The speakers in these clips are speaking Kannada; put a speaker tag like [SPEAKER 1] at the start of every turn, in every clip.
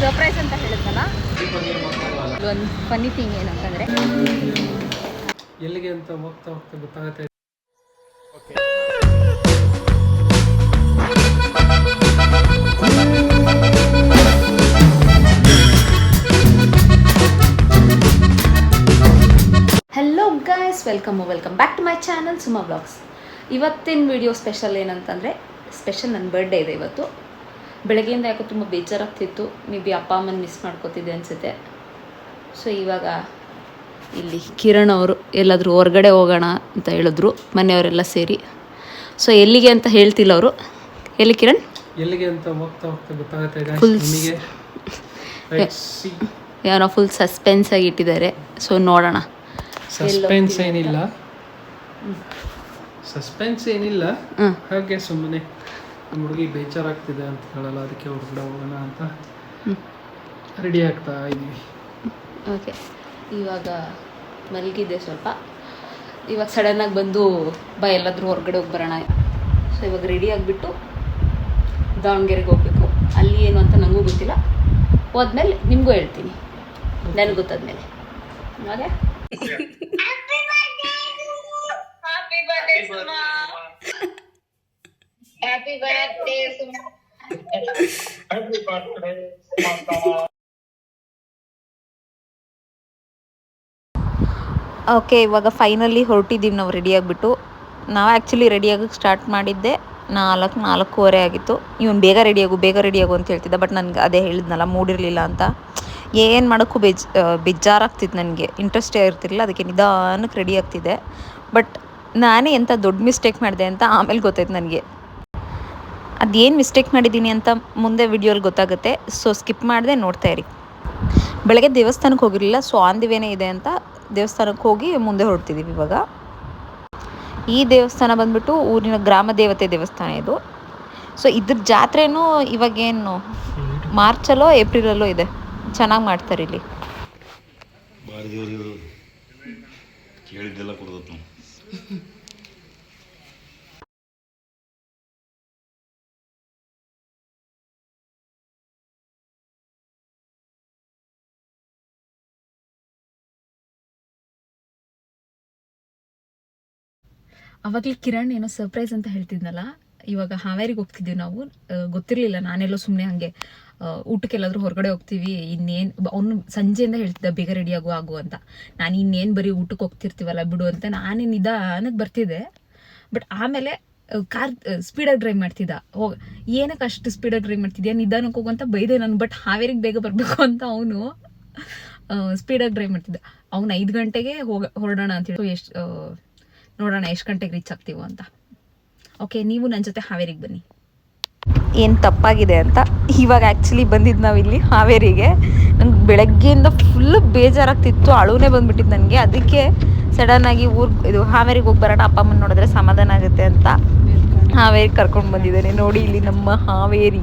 [SPEAKER 1] ಸರ್ಪ್ರೈಸ್ ಅಂತ ಹೇಳಿದ್ನಲ್ಲ? ಒಂದು ಫನ್ನಿ ಥಿಂಗ್ ಏನಂತಂದರೆ
[SPEAKER 2] ಎಲ್ಲಿಗೆ ಅಂತ ಹೋಗ್ತಾ ಹೋಗ್ತಾ ಗೊತ್ತಾಗುತ್ತೆ.
[SPEAKER 1] Hello guys welcome welcome back to my channel Suma blogs ಇವತ್ತಿನ ವಿಡಿಯೋ ಸ್ಪೆಷಲ್ ಏನಂತಂದರೆ ಸ್ಪೆಷಲ್ ನನ್ನ ಬರ್ಡೇ ಇದೆ ಇವತ್ತು. ಬೆಳಗ್ಗೆಯಿಂದ ಯಾಕೋ ತುಂಬ ಬೇಜಾರಾಗ್ತಿತ್ತು. ಮೇ ಬಿ ಅಪ್ಪ ಅಮ್ಮನ ಮಿಸ್ ಮಾಡ್ಕೋತಿದ್ದೆ ಅನಿಸುತ್ತೆ. ಸೊ ಇವಾಗ ಇಲ್ಲಿ ಕಿರಣ್ ಅವರು ಎಲ್ಲಾದರೂ ಹೊರಗಡೆ ಹೋಗೋಣ ಅಂತ ಹೇಳಿದ್ರು. ಮನೆಯವರೆಲ್ಲ ಸೇರಿ. ಸೊ ಎಲ್ಲಿಗೆ ಅಂತ ಹೇಳ್ತಿಲ್ಲ ಅವರು. ಎಲ್ಲಿ ಕಿರಣ್?
[SPEAKER 2] ಎಲ್ಲಿಗೆ ಅಂತ ಹೋಗ್ತಾ ಹೋಗ್ತಾ ಗೊತ್ತಾಗುತ್ತೆ see.
[SPEAKER 1] ಏನೋ ಫುಲ್ ಸಸ್ಪೆನ್ಸ್ ಆಗಿ ಇಟ್ಟಿದ್ದಾರೆ. ಸೊ ನೋಡೋಣ.
[SPEAKER 2] ಸಸ್ಪೆನ್ಸ್ ಏನಿಲ್ಲ. ಸಸ್ಪೆನ್ಸ್ ಏನಿಲ್ಲ. ಹಾಗೆ ಸುಮ್ಮನೆ. ನಮ್ಮ ಹುಡುಗಿ ಬೇಜಾರಾಗ್ತಿದೆ ಅಂತ ಹೇಳಲ್ಲ ಅದಕ್ಕೆ ಹೊರಗಡೆ ಹೋಗೋಣ ಅಂತ ರೆಡಿ ಆಗ್ತಾ ಇದೀವಿ
[SPEAKER 1] ಓಕೆ ಇವಾಗ ಮಲಗಿದ್ದೆ ಸ್ವಲ್ಪ. ಇವಾಗ ಸಡನ್ನಾಗಿ ಬಂದು ಬಾ ಎಲ್ಲಾದರೂ ಹೊರಗಡೆ ಹೋಗಿ ಬರೋಣ. ಸೊ ಇವಾಗ ರೆಡಿ ಆಗಿಬಿಟ್ಟು ದಾವಣಗೆರೆಗೆ ಹೋಗ್ಬೇಕು. ಅಲ್ಲಿ ಏನು ಅಂತ ನನಗೂ ಗೊತ್ತಿಲ್ಲ. ಹೋದ್ಮೇಲೆ ನಿಮಗೂ ಹೇಳ್ತೀನಿ. ನನಗೆ ಗೊತ್ತಾದ್ಮೇಲೆ. ಹಾಗೆ ಓಕೆ ಇವಾಗ ಫೈನಲಿ ಹೊರಟಿದ್ದೀವಿ ನಾವು ರೆಡಿ ಆಗಿಬಿಟ್ಟು. ನಾವು ಆ್ಯಕ್ಚುಲಿ ರೆಡಿಯಾಗಕ್ಕೆ ಸ್ಟಾರ್ಟ್ ಮಾಡಿದ್ದೆ. ನಾಲ್ಕು ನಾಲ್ಕೂವರೆ ಆಗಿತ್ತು. ಇವನು ಬೇಗ ರೆಡಿಯಾಗು ಬೇಗ ರೆಡಿಯಾಗು ಅಂತ ಹೇಳ್ತಿದ್ದ ಬಟ್ ನನಗೆ ಅದೇ ಹೇಳಿದ್ನಲ್ಲ ಮೂಡಿರಲಿಲ್ಲ ಅಂತ. ಏನು ಮಾಡೋಕ್ಕೂ ಬೇಜ್ ಬೇಜಾರಾಗ್ತಿತ್ತು ನನಗೆ. ಇಂಟ್ರೆಸ್ಟೇ ಇರ್ತಿರಲಿಲ್ಲ ಅದಕ್ಕೆ ನಿಧಾನಕ್ಕೆ ರೆಡಿ ಆಗ್ತಿದ್ದೆ. ಬಟ್ ನಾನೇ ಎಂಥ ದೊಡ್ಡ ಮಿಸ್ಟೇಕ್ ಮಾಡಿದೆ ಅಂತ ಆಮೇಲೆ ಗೊತ್ತಾಯ್ತು ನನಗೆ. ಅದೇನು ಮಿಸ್ಟೇಕ್ ಮಾಡಿದ್ದೀನಿ ಅಂತ ಮುಂದೆ ವಿಡಿಯೋಲಿ ಗೊತ್ತಾಗುತ್ತೆ. ಸೊ ಸ್ಕಿಪ್ ಮಾಡದೆ ನೋಡ್ತಾ ಇರಿ. ಬೆಳಗ್ಗೆ ದೇವಸ್ಥಾನಕ್ಕೆ ಹೋಗಿರಲಿಲ್ಲ ಸೊ ಆನ್ ದಿವೇನೇ ಇದೆ ಅಂತ ದೇವಸ್ಥಾನಕ್ಕೆ ಹೋಗಿ ಮುಂದೆ ಹೊರಡ್ತಿದ್ದೀವಿ ಇವಾಗ. ಈ ದೇವಸ್ಥಾನ ಬಂದ್ಬಿಟ್ಟು ಊರಿನ ಗ್ರಾಮ ದೇವತೆ ದೇವಸ್ಥಾನ ಇದು. ಸೊ ಇದ್ರ ಜಾತ್ರೆನೂ ಇವಾಗೇನು ಮಾರ್ಚಲ್ಲೋ, ಏಪ್ರಿಲಲ್ಲೋ ಇದೆ. ಚೆನ್ನಾಗಿ ಮಾಡ್ತಾರೆ ಇಲ್ಲಿ.
[SPEAKER 3] ಕೇಳಿದ್ದೆಲ್ಲ
[SPEAKER 1] ಅವಾಗಲೇ ಕಿರಣ್ ಏನೋ ಸರ್ಪ್ರೈಸ್ ಅಂತ ಹೇಳ್ತಿದ್ನಲ್ಲ, ಇವಾಗ ಹಾವೇರಿಗೆ ಹೋಗ್ತಿದ್ದೀವಿ ನಾವು. ಗೊತ್ತಿರಲಿಲ್ಲ, ನಾನೆಲ್ಲೋ ಸುಮ್ಮನೆ ಹಾಗೆ ಊಟಕ್ಕೆಲ್ಲಾದರೂ ಹೊರಗಡೆ ಹೋಗ್ತೀವಿ, ಇನ್ನೇನು, ಅವನು ಸಂಜೆಯಿಂದ ಹೇಳ್ತಿದ್ದ, ಬೇಗ ರೆಡಿ ಆಗು ಆಗು ಅಂತ. ನಾನು ಇನ್ನೇನು ಬರೀ ಊಟಕ್ಕೆ ಹೋಗ್ತಿರ್ತೀವಲ್ಲ, ಬಿಡು ಅಂತ ನಾನೇ ನಿಧಾನಕ್ಕೆ ಬರ್ತಿದ್ದೆ. ಬಟ್ ಆಮೇಲೆ ಕಾರ್ ಸ್ಪೀಡಾಗಿ ಡ್ರೈವ್ ಮಾಡ್ತಿದ್ದ. ಹೋಗ, ಏನಕ್ಕೆ ಅಷ್ಟು ಸ್ಪೀಡಾಗಿ ಡ್ರೈವ್ ಮಾಡ್ತಿದ್ಯಾ ನಿಧಾನಕ್ಕೆ ಹೋಗುವಂತ ಬೈದೆ ನಾನು ಬಟ್ ಹಾವೇರಿಗೆ ಬೇಗ ಬರಬೇಕು ಅಂತ ಅವನು ಸ್ಪೀಡಾಗಿ ಡ್ರೈವ್ ಮಾಡ್ತಿದ್ದ. ಅವ್ನು ಐದು ಗಂಟೆಗೆ ಹೋಗ, ಹೊರಡೋಣ ಅಂತೇಳಿ ಎಷ್ಟು ನೋಡೋಣ ಎಷ್ಟು ಗಂಟೆಗೆ ರೀಚ್ ಆಗ್ತೀವೋ ಅಂತ. ಓಕೆ ನೀವು ನನ್ನ ಜೊತೆ ಹಾವೇರಿಗೆ ಬನ್ನಿ. ಏನು ತಪ್ಪಾಗಿದೆ ಅಂತ ಇವಾಗ ಆ್ಯಕ್ಚುಲಿ ಬಂದಿದ್ದು ನಾವಿಲ್ಲಿ ಹಾವೇರಿಗೆ. ನಂಗೆ ಬೆಳಗ್ಗೆಯಿಂದ ಫುಲ್ ಬೇಜಾರಾಗ್ತಿತ್ತು ಅಳುನೇ ಬಂದ್ಬಿಟ್ಟಿತ್ತು ನನಗೆ. ಅದಕ್ಕೆ ಸಡನ್ನಾಗಿ ಊರ್ ಇದು ಹಾವೇರಿಗೆ ಹೋಗಿ ಬರೋಣ ಅಪ್ಪ ಅಮ್ಮನ ನೋಡಿದ್ರೆ ಸಮಾಧಾನ ಆಗುತ್ತೆ ಅಂತ. ಹಾವೇರಿಗೆ ಕರ್ಕೊಂಡು ಬಂದಿದ್ದೇನೆ. ನೋಡಿ ಇಲ್ಲಿ ನಮ್ಮ ಹಾವೇರಿ.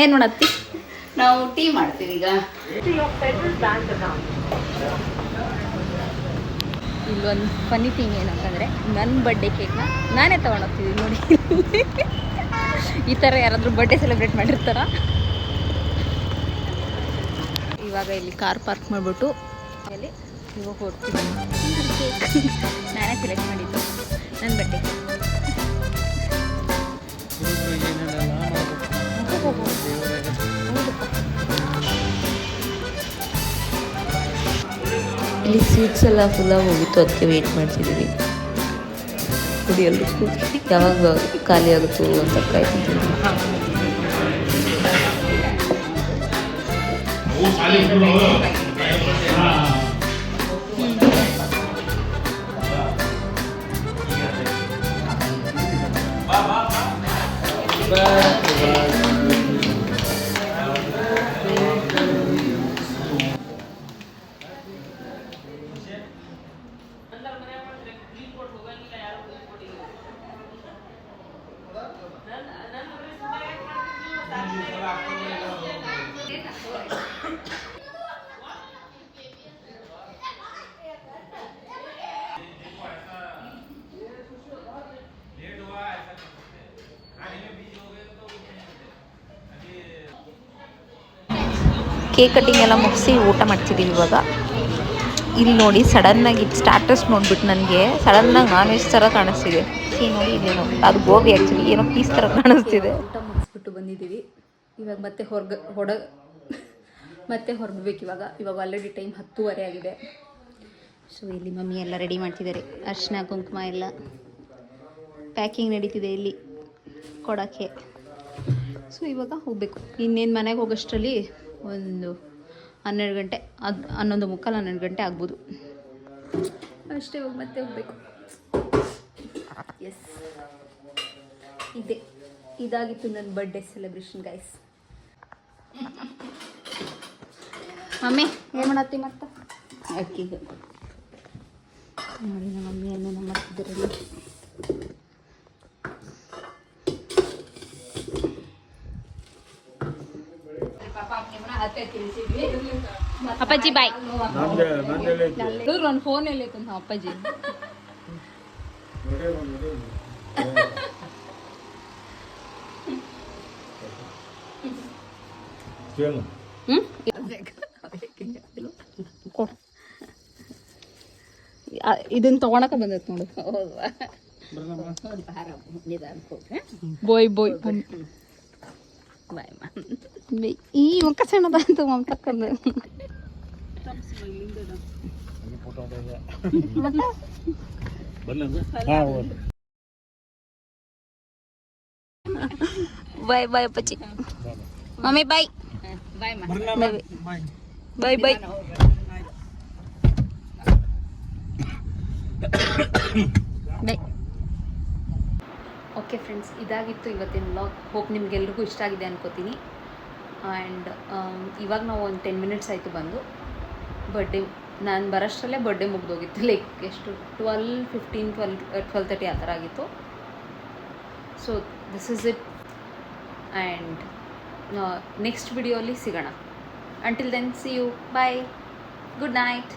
[SPEAKER 1] ಏನು ಮಾಡತ್ತಿ
[SPEAKER 4] ನಾವು ಟೀ ಮಾಡ್ತೀವಿ ಈಗ.
[SPEAKER 1] ಇಲ್ಲೊಂದು ಫನಿ ಥಿಂಗ್ ಏನಂತಂದರೆ ನನ್ನ ಬರ್ಡೇ ಕೇಕ್ನ ನಾನೇ ತೊಗೊಂಡೋಗ್ತಿದ್ದೀನಿ ನೋಡಿ. ಈ ಥರ ಯಾರಾದರೂ ಬರ್ಡೇ ಸೆಲೆಬ್ರೇಟ್ ಮಾಡಿರ್ತಾರ? ಇವಾಗ ಇಲ್ಲಿ ಕಾರ್ ಪಾರ್ಕ್ ಮಾಡಿಬಿಟ್ಟು ಅಲ್ಲಿ ಇವಾಗ ಹೋಗ್ತೀವಿ ನಾನೇ ಸೆಲೆಕ್ಟ್ ಮಾಡಿದ್ದು ನನ್ನ ಬರ್ಡೇ
[SPEAKER 2] ಹುಡುಗ್ರು
[SPEAKER 5] ಇಲ್ಲಿ ಸ್ವೀಟ್ಸ್ ಎಲ್ಲ ಫುಲ್ಲಾಗಿ ಹೋಗಿತ್ತು ಅದಕ್ಕೆ ವೆಯ್ಟ್ ಮಾಡ್ತಿದ್ದೀವಿ ಕುಡಿಯಲು ಯಾವಾಗ ಖಾಲಿ ಆಗುತ್ತೋ ಅಂತ ಕಾಯ್ತಿದ್ದೀವಿ ಕೇಕ್ ಕಟ್ಟಿಂಗ್ ಎಲ್ಲ ಮುಗಿಸಿ ಊಟ ಮಾಡ್ತಿದ್ದೀವಿ ಇವಾಗ. ಇಲ್ಲಿ ನೋಡಿ ಸಡನ್ನಾಗಿ ಸ್ಟಾಟಸ್ ನೋಡ್ಬಿಟ್ಟು ನನಗೆ. ಸಡನ್ನಾಗಿ ನಾನ್ ವೆಜ್ ಥರ ಕಾಣಿಸ್ತಿದೆ. ಸೀ ನೋಡಿ ಇಲ್ಲಿ ಅದು ಗೋಬಿ ಆ್ಯಕ್ಚುಲಿ ಏನೋ ಪೀಸ್ ಥರ ಕಾಣಿಸ್ತಿದೆ.
[SPEAKER 1] ಊಟ ಮುಗಿಸ್ಬಿಟ್ಟು ಬಂದಿದ್ದೀವಿ ಇವಾಗ ಮತ್ತೆ ಹೊರಗ ಹೊಡ ಮತ್ತೆ ಹೊರಗಬೇಕು ಇವಾಗ. ಇವಾಗ ಆಲ್ರೆಡಿ ಟೈಮ್ ಹತ್ತೂವರೆ ಆಗಿದೆ. ಸೊ ಇಲ್ಲಿ ಮಮ್ಮಿ ಎಲ್ಲ ರೆಡಿ ಮಾಡ್ತಿದ್ದಾರೆ. ಅರ್ಶಿನ, ಕುಂಕುಮ ಎಲ್ಲ ಪ್ಯಾಕಿಂಗ್ ನಡೀತಿದೆ ಇಲ್ಲಿ ಕೊಡೋಕ್ಕೆ. ಸೊ ಇವಾಗ ಹೋಗಬೇಕು. ಇನ್ನೇನು ಮನೆಗೆ ಹೋಗೋಷ್ಟರಲ್ಲಿ ಒಂದು ಹನ್ನೆರಡು ಗಂಟೆ ಅದು ಹನ್ನೊಂದು ಮುಕ್ಕಾಲು ಹನ್ನೆರಡು ಗಂಟೆ ಆಗ್ಬೋದು. ಅಷ್ಟೇ ಹೋಗಿ ಮತ್ತೆ ಹೋಗಬೇಕು. ಎಸ್ ಇದೆ. ಇದಾಗಿತ್ತು ನನ್ನ ಬರ್ಡೇ ಸೆಲೆಬ್ರೇಷನ್ ಗೈಸ್ ಮಮ್ಮಿ ಏನು ಮಾಡತ್ತಿ ಮತ್ತೆ? ಅಕ್ಕಿಗೆ. ನೋಡಿ ನಮ್ಮ ಮಮ್ಮಿ ಏನೇನೋ ಮಾಡ್ತಿದ್ದಾರೆ ಅಪ್ಪಾಜಿ ಬಾಯ್ ನನ್ನ ಫೋನ್ ಎಲ್ಲ ಇತ್ತು ಅಪ್ಪಾಜಿ. ಇದನ್ನ ತಗೊಳಕ ಬಂದೈತೆ ನೋಡು. ಬೋಯ್ ಬೋಯ್ ಈ ಮುಖ ಸಣ್ಣದ ಅಂತ ಮಮತಕ್ಕಂದು
[SPEAKER 5] ಬಾಯ್ ಬಾಯ್ ಅಪ್ಪಾಜಿ ಮಮ್ಮಿ ಬಾಯ್
[SPEAKER 4] ಬಾಯ್ ಮಾ
[SPEAKER 5] ಬಾಯ್ ಬಾಯ್ ಬಾಯ್
[SPEAKER 1] ಓಕೆ ಫ್ರೆಂಡ್ಸ್, ಇದಾಗಿತ್ತು ಇವತ್ತಿನ ವ್ಲಾಗ್ ಹೋಪ್ ನಿಮಗೆಲ್ರಿಗೂ ಇಷ್ಟ ಆಗಿದೆ ಅನ್ಕೋತೀನಿ. ಆ್ಯಂಡ್ ಇವಾಗ ನಾವು ಒಂದು ಟೆನ್ ಮಿನಿಟ್ಸ್ ಆಯಿತು ಬಂದು. ಬರ್ಡೇ ನಾನು ಬರೋಷ್ಟರಲ್ಲೇ ಬರ್ಡೇ ಮುಗ್ದೋಗಿತ್ತು. ಲೈಕ್ ಎಷ್ಟು? Twelve fifteen twelve twelve thirty ಆ ಥರ ಆಗಿತ್ತು. So this is it and next ವಿಡಿಯೋಲಿ ಸಿಗೋಣ. Until then see you bye good night